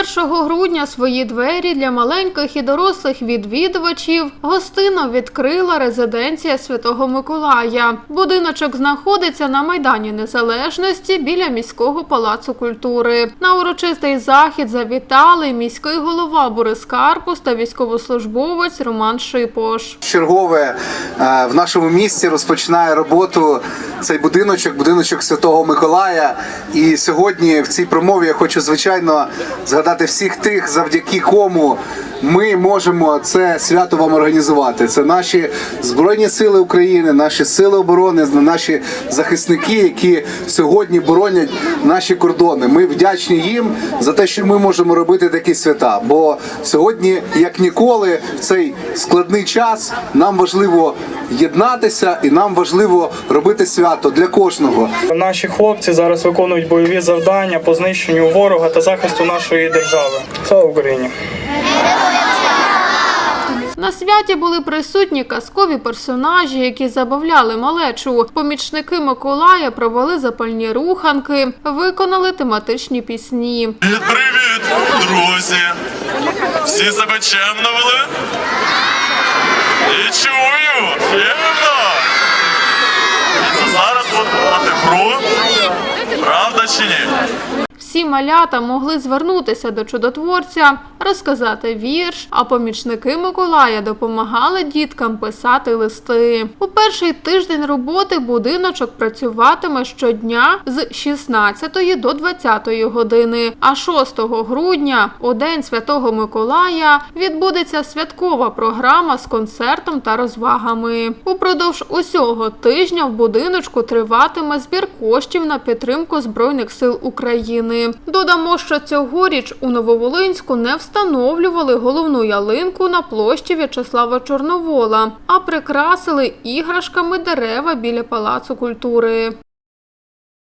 1 грудня свої двері для маленьких і дорослих відвідувачів гостинно відкрила резиденція Святого Миколая. Будиночок знаходиться на Майдані Незалежності біля міського палацу культури. На урочистий захід завітали міський голова Борис Карпус та військовослужбовець Роман Шипош. Чергове е, в нашому місті розпочинає роботу цей будиночок, будиночок Святого Миколая. І сьогодні в цій промові я хочу звичайно згадати всіх тих, завдяки кому ми можемо це свято вам організувати. Це наші збройні сили України, наші сили оборони, наші захисники, які сьогодні боронять наші кордони. Ми вдячні їм за те, що ми можемо робити такі свята. Бо сьогодні, як ніколи, в цей складний час нам важливо єднатися і нам важливо робити свято для кожного. Наші хлопці зараз виконують бойові завдання по знищенню ворога та захисту нашої держави. Слава Україні! На святі були присутні казкові персонажі, які забавляли малечу. Помічники Миколая провели запальні руханки, виконали тематичні пісні. Привіт, привіт, друзі! Всі себе чемно вели? І чую, ємно! І це зараз мати гру? Правда чи ні? Всі малята могли звернутися до чудотворця, розказати вірш, а помічники Миколая допомагали діткам писати листи. У перший тиждень роботи будиночок працюватиме щодня з 16 до 20 години. А 6 грудня, у день Святого Миколая, відбудеться святкова програма з концертом та розвагами. Упродовж усього тижня в будиночку триватиме збір коштів на підтримку Збройних сил України. Додамо, що цьогоріч у Нововолинську не встановлювали головну ялинку на площі В'ячеслава Чорновола, а прикрасили іграшками дерева біля палацу культури.